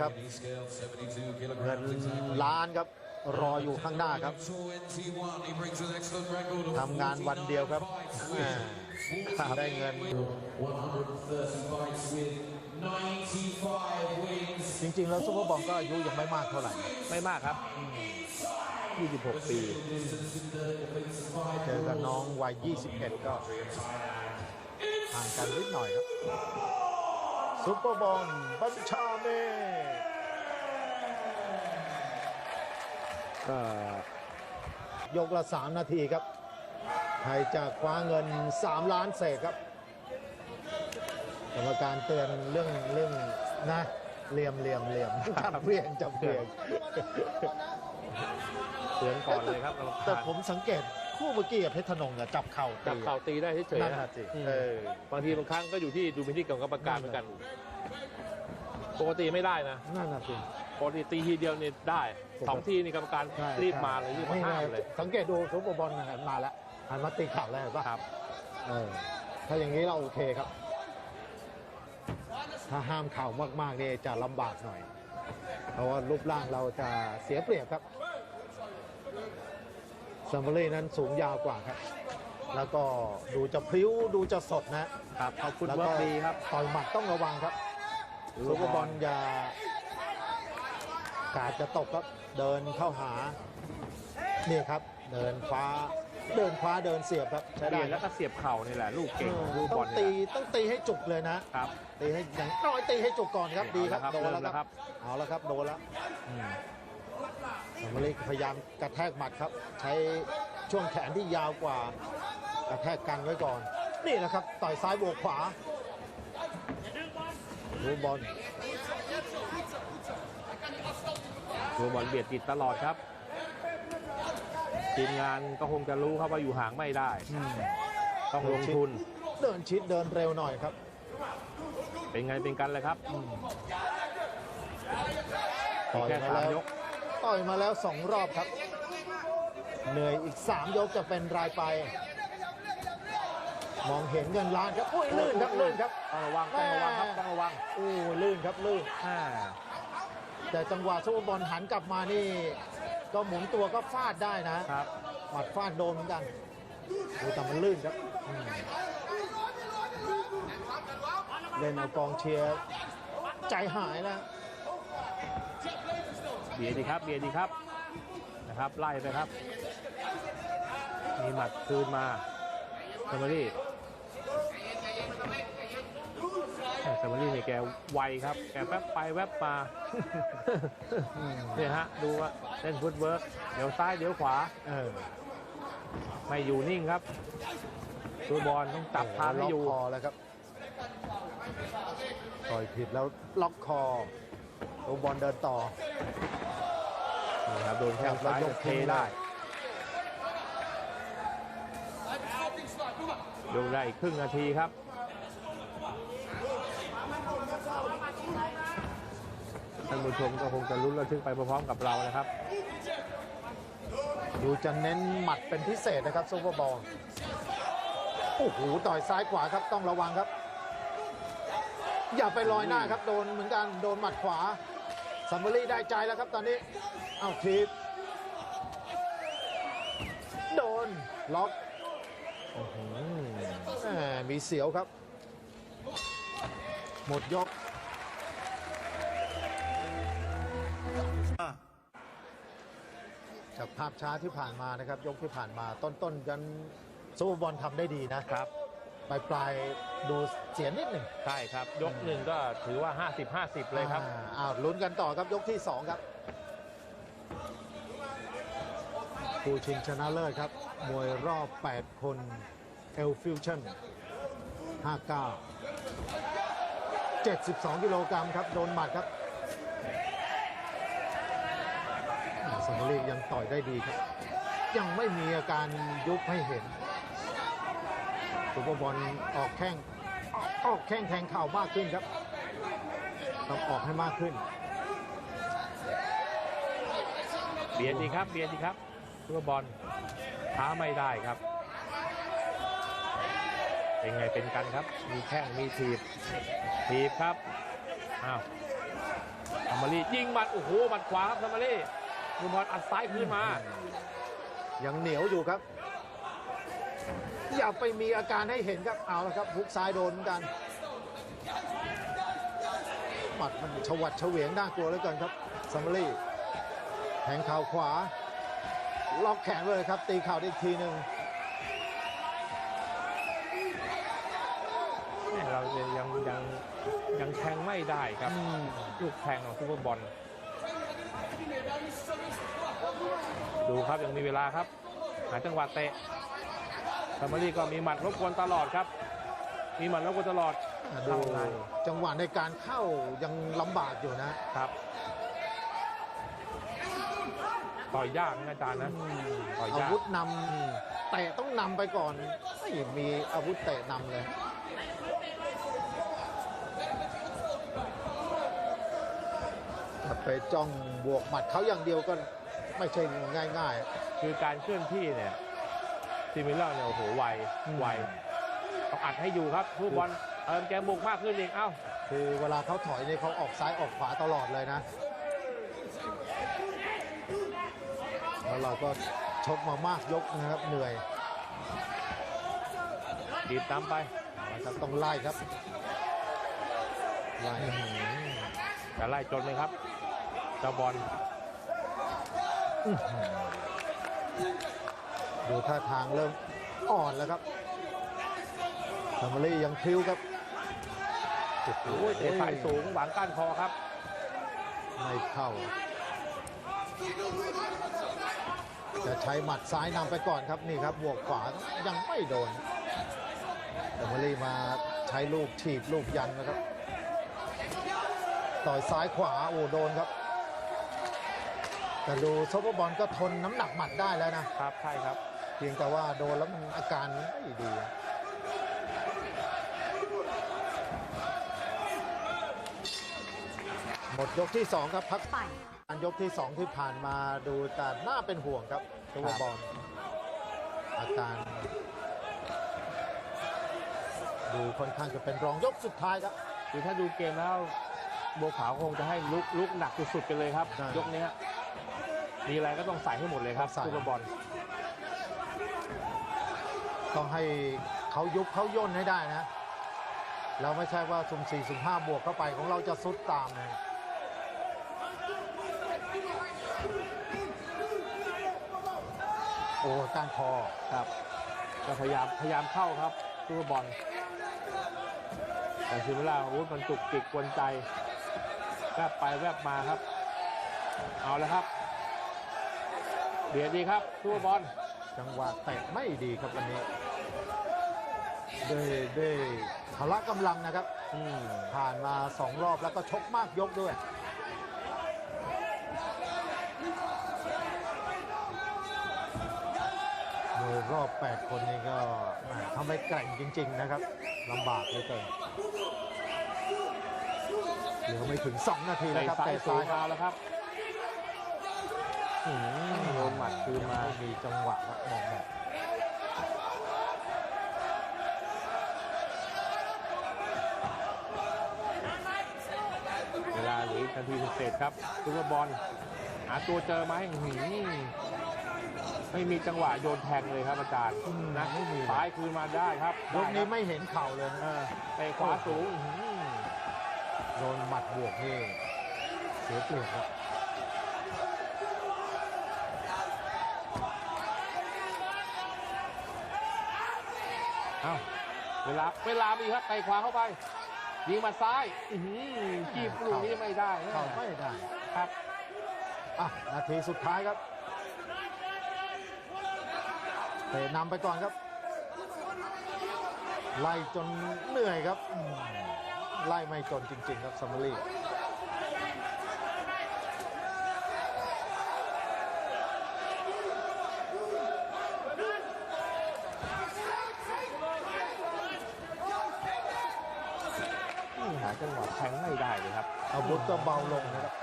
ครับเงินล้านครับรออยู่ข้างหน้าครับทำงานวันเดียวครับแหม่ได้เงิน จริงๆ แล้วซุปเปอร์บอลก็อายุยังไม่มากเท่าไหร่ ไม่มากครับ 26 ปี เจอกับน้องวัย 21 ก็ห่างกันนิดหน่อยครับ ซุปเปอร์บอลบัญชาเมฆก็ยกละ 3 นาทีครับใครจะคว้าเงิน 3 ล้านเศษครับกรรมการเตือนเรื่องเรื่องนะเหลี่ยมเหลี่ยมเหลี่ยมจับเวียงจับเวียงเตือนก่อนเลยครับกรรมแต่การผมสังเกต คู่เมื่อกี้กับเพชรธนงเนี่ยจับเข่าตีจับเข่าตีได้เฉยๆนั่นนะน่ะสิอืมเออบางทีบางครั้งก็อยู่ที่ดูพิธีของกรรมการเหมือนกันปกติไม่ได้นะนั่นน่ะสิ ปกติตีทีเดียวนี่ได้ปกติสองทีนี่กรรมการใช่รีบมาเลยรีบมานี่ห้ามไงเลย สังเกตดูซุปเปอร์บอลนะครับมาแล้วหันมาตีเข่าแล้วเห็นปะครับ เออถ้าอย่างนี้เราโอเคครับ ถ้าห้ามเข่ามากๆนี่จะลำบากหน่อย เพราะว่ารูปร่างเราจะเสียเปรียบครับ ซัมเบอรี่นั้นสูงยาวกว่าครับ แล้วก็ดูจะพริ้วดูจะสดนะครับขอบคุณแล้วเวิก็ร์กดีครับต่อยหมัดต้องระวังครับซุปเปอร์บอลอย่ากาดจะตกครับเดินเข้าหานี่ครับ เดินคว้าเดินคว้าเดินเสียบครับใช้เปได้ลี่ยนแล้วก็เสียบเข่านี่แหละ ลูกเก่งของลูกบต้ออลงเนี่ตียต้องตีให้จุกเลยนะครับ ตีให้อย่างน้อยตีให้จุกก่อนครับดีครับเอาโดนละแล้วครับครับเอาแล้วครับโดนแล้วอืม สมริกพยายามกระแทกหมัดครับ ใช้ช่วงแขนที่ยาวกว่ากระแทกกันไว้ก่อน นี่แหละครับต่อยซ้ายบวกขวาดูบอลลูกบอลเบียดติดตลอดครับทีมงานก็คงจะรู้ครับว่าอยู่ห่างไม่ได้อืมต้องลงทุน เดินชิดเดินเร็วหน่อยครับ เป็นไงเป็นกันเลยครับต่อยแค่มาสามแล้วยก ต่อยมาแล้วสองรอบครับ เหนื่อยอีกสามยกจะเป็นรายไป มองเห็นเงินล้านครับโอ้ยลื่นครับลื่นครับต้องระวังต้องระวังครับต้องระวังโอ้ลื่นครับลื่นอ่าแต่จังหวะซุปเปอร์บอลหันกลับมานี่ ก็หมุนตัวก็ฟาดได้นะครับหมัดฟาดโดนเหมือนกันโอ้แต่มันลื่นครับอืมเล่นเอากองเชียร์ใจหายนะ เบียดดีครับเบียดดีครับนะครับ ไล่ไปครับ มีหมัดคืนมาเซมเบอรี่เซมเบอรี่เนี่ยแกไวครับ แกแป๊บไปแวบมาเนี่ยฮะ ดูว่าเล่นฟุตเวิร์กเดี๋ยวซ้ายเดี๋ยวขวา เออ ไม่อยู่นิ่งครับตัวบอลต้องจับทางให้อยู่ล็อกคอแล้วครับต่อยผิดแล้วล็อกคอลูกบอลเดินต่อ นี่ครับโดนแข้งซ้ายแล้วยกจะเททิ้งเลยได้ดูได้อีกครึ่งนาทีครับท่านผู้ชมก็คงจะลุ้นระทึกไปพร้อมๆกับเรานะครับ ดูจะเน้นหมัดเป็นพิเศษนะครับซูเปอร์บอลโอ้โหต่อยซ้ายขวาครับต้องระวังครับ อย่าไปลอยหน้าครับโดนเหมือนกันโดนหมัดขวาซัมเบอรี่ได้ใจแล้วครับตอนนี้ เอาทีบโดนล็อกอื้อหือแหมมีเสียวครับ หมดยกจากภาพช้าที่ผ่านมานะครับ ยกที่ผ่านมาต้นๆกันซูเปอร์บอลทำได้ดีนะครับปลายปลายๆดูเสียนิดหนึ่งใช่ครับ ยกหนึ่งก็ถือว่า 50-50 เลยครับอ่าอ้าวลุ้นกันต่อครับยกที่ 2 ครับ ผู้ชิงชนะเลิศครับ มวยรอบ 8 คนเอลฟิวชั่น59 72 กิโลกรัมครับ โดนหมัดครับสังเลียังต่อยได้ดีครับ ยังไม่มีอาการยุบให้เห็นซุปเปอร์บอลออกแข้งออกแข้งแทงเข่ามากขึ้นครับ ต้องออกให้มากขึ้น เบียดดีครับ เบียดดีครับ ตัวบอลท้าไม่ได้ครับ เป็นไงเป็นกันครับ มีแข้งมีถีบถีบครับอ้าวอมยิงหมัดโอ้โหหมัดขวาครับซัมารีดูบอลอัดซ้ายขึ้นมา ยังเหนียวอยู่ครับ อย่าไปมีอาการให้เห็นครับเอาละครับฮุกซ้ายโดนเหมือนกันหมัดมันชวัดเฉวียงน่ากลัวเหลือเกินครับซัมารีแทงข่าวขวา ล็อกแขนไว้เลยครับ ตีเข่าได้อีกทีหนึ่งเรายังยังยังยังแทงไม่ได้ครับ ลูกแทงของซูเปอร์บอล ดูครับยังมีเวลาครับ หาจังหวะเตะซัมมารีก็มีหมัดรบกวนตลอดครับ มีหมัดรบกวนตลอดอะดูเข้าในจังหวะในการเข้ายังลำบากอยู่นะครับ ต่อยยากนะอาจารย์นะต่อยอายากวุธนำเตะต้องนำไปก่อนไม่มีอาวุธเตะนำเลยถ้าไปจ้องบวกหมัดเขาอย่างเดียวก็ไม่ใช่ง่ายคือการเคลื่อนที่เนี่ยซิมิลเลอร์เนี่ยโอ้โหไวอืมไวต้องอัดให้อยู่ครับผู้บอลเติมแกมบุกมากขึ้นอีกเอ้า ๆ คือเวลาเขาถอยเนี่ยเขาออกซ้ายออกขวาตลอดเลยนะ แล้วเราก็ชกมามากยกนะครับเหนื่อยดีดตามไปนะครับต้องไล่ครับไล่จะไล่จนไหมครับเจ้าบอลดูท่าทางเริ่มอ่อนแล้วครับซามารียังพลิ้วครับโอ้ยเตะสายสูงหวังก้านคอครับ ไม่เข้า จะใช้หมัดซ้ายนำไปก่อนครับนี่ครับบวกขวายังไม่โดนซามารีมาใช้ลูกถีบลูกยันนะครับ ต่อยซ้ายขวาโอ้โดนครับ แต่ดูซอฟเปอร์บอลก็ทนน้ำหนักหมัดได้แล้วนะครับใช่ครับ เพียงแต่ว่าโดนแล้วมันอาการไม่ดีหมดยกที่ 2 ครับพักไป การยกที่ 2 ที่ผ่านมาดูแต่น่าเป็นห่วงครับตัวบอลอาการดูค่อนข้างจะเป็นรองยกสุดท้ายครับคือถ้าดูเกมแล้วบัวขาวคงจะให้ลุกลุกหนักสุดๆไปเลยครับใช่ยกเนี้ยมีอะไรก็ต้องใส่ให้หมดเลยครับต้องใส่ซูเปอร์บอลต้องให้เขายุบเขาย่นให้ได้นะเราไม่ใช่ว่าสุ่มสี่สุ่มห้าบวกเข้าไปของเราจะซุดตามนะ โอ้ก้านคอครับก็พยายามพยายามเข้าครับซูเปอร์บอลแต่ซิมิลล่าอาวุธมันจุกจิกกวนใจ แวบไปแวบมาครับ เอาแล้วครับเบียดดีครับซูเปอร์บอลจังหวะเตะไม่ดีครับวันนี้ด้วยด้วยพละกำลังนะครับ อืมผ่านมาสองรอบแล้วก็ชกมากยกด้วย โด ยรอบ 8 คนนี้ก็แหมทำให้แกร่งจริง ๆ นะครับลำบากเหลยเกินเหลือไม่ถึง 2 นาทีเตะแล้วครับซ้ายเตะสูซ้างยมาแล้วครับอืมโดนหมัดคืนมาไม่มีจังหวะครับมองแบบเวลาเหลืออีกนาทีเศษครับซูเปอร์บอลหาตัวเจอไหมอื้อหือ ไม่มีจังหวะโยนแทงเลยครับอาจารย์อืมนะไม่มีซ้ายคืนมาได้ครับยกนี้ได้ครับไม่เห็นเข่าเลยนะเออเตะขวาสูงอื้อหือโดนหมัดบวกนี่เสียเปรียบครับเอ้าเวลาเวลามีครับเตะขวาเข้าไปยิงมาซ้ายอื้อหือจีบลูกนี้ไม่ได้นะเข้าไม่ได้ครับอะนาทีสุดท้ายครับเตะนำไปก่อนครับ ไล่จนเหนื่อยครับอืมไล่ไม่จนจริง ๆ ครับซัมมารีอื้อหาจังหวะแทงไม่ได้เลยครับอาวุธก็เบาลงนะครับ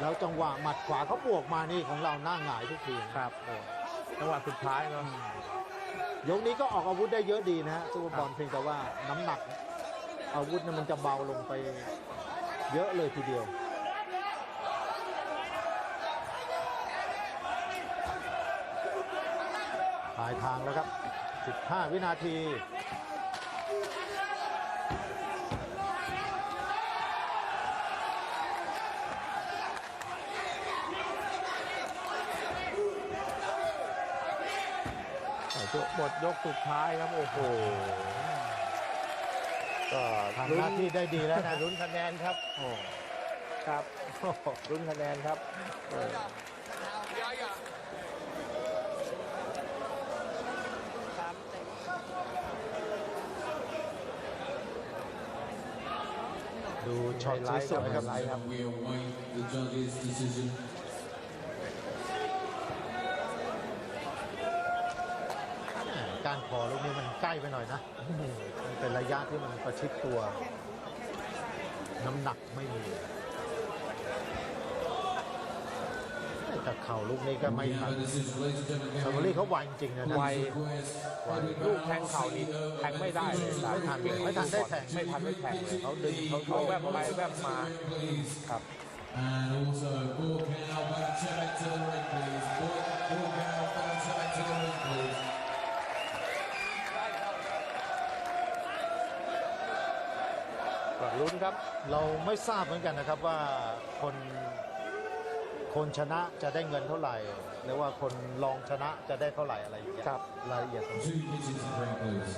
แล้วจังหวะหมัดขวาเขาบวกมานี่ของเราหน้าหงายทุกทีนะครับโอ้ จังหวะสุดท้ายเนาะยกนี้ก็ออกอาวุธได้เยอะดีนะฮะซูเปอร์บอลเพียงแต่ว่าน้ำหนัก อาวุธนี่มันจะเบาลงไปเยอะเลยทีเดียว ปลายทางแล้วครับ 15 วินาที หมดยกสุดท้ายครับโอ้โหก็ทำหน้าที่ได้ดีแล้วนะลุ้นคะแนนครับโอ้ครับโอ้โหลุ้นคะแนนครับเออดูช็อตสวยๆครับไลท์ครับ We await the judge's decision. การขอลูกนี้มันใก ล้ไปหน่อยนะมันเป็นระยะที่มันประชิดตัว น้ำหนักไม่มีแต่เข่าลูกนี้ก็ไม่ We ทัน have a decision, ladies and gentlemen. ซา Can บ we รี่เขาไวจริงๆนะนะไว request Edwin ลูกแทง Brown, เข่านี่ CEO แทงไม่ได้เลยครับไม่ทันไม่ทันได้แทงไม่ทันได้แทงเลยเขาดึง the เขาเขาแวบไปแวบมา please. ครับ And also, Borkow, Banchemek to the ring, please. Bor- Borkow, Banchemek to the ring, please. ก็ลุ้นครับเราไม่ทราบเหมือนกันนะครับว่าคนคนชนะจะได้เงินเท่าไหร่ หรือว่าคนรองชนะจะได้เท่าไหร่อะไรอย่างเงี้ยครับรายละเอียดตรงนี้ Two kitchens to the ring, please.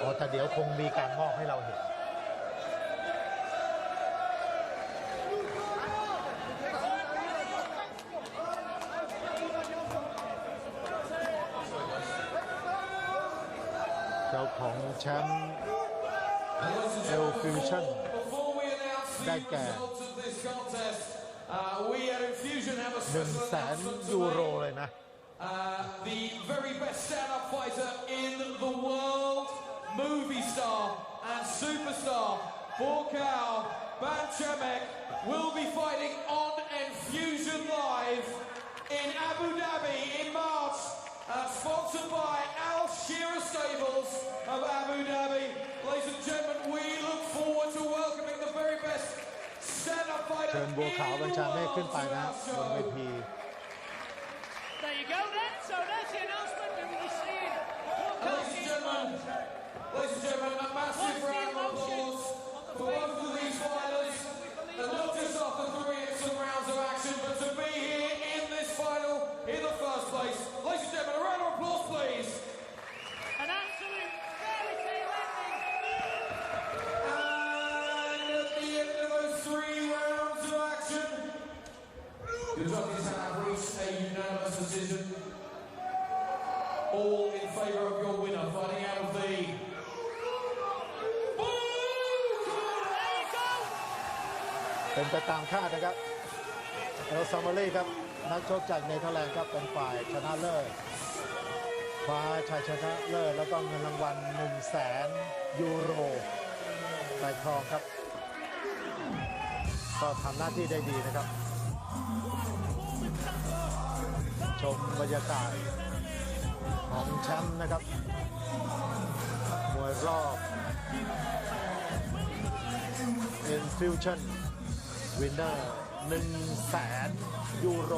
อ๋อแต่เดี๋ยวคงมีการมอบให้เราเห็น เจ้าของแชมป์ Fusion. before- Before we announce the That guy. results of this contest, uh, we at Infusion have a หนึ่ง special แสน announcement ยู to โร make. เลยนะ Uh, the very best stand-up fighter in the world, movie star and superstar Borkau Banchamek will be fighting on Infusion Live in Abu Dhabi in March, uh, sponsored by Al Shearer Stables of Abu Dhabi. เชิญบัวขาว in บัญ the ชาเมฆ world ขึ้นไป to นะ our บนเว show. ที There you go then. So there's the announcement. We will be seeing Ladies and Podcast gentlemen, ladies and gentlemen, a massive What's the round of emotion applause on the for เป็นไปตามคาดนะครับเอลซามารีครับนักชกจากเนเธอร์แลนด์ครับเป็นฝ่ายชนะเลิศคว้าชัยชนะเลิศแล้วก็เงินรางวัล1 0 0 0 0แสนยูโรใส่ทองครับ ก็ทำหน้าที่ได้ดีนะครับ ชมบรรยากาศของแชมป์นะครับมวยรอบ Infusion วินเนอร์1แสนยูโร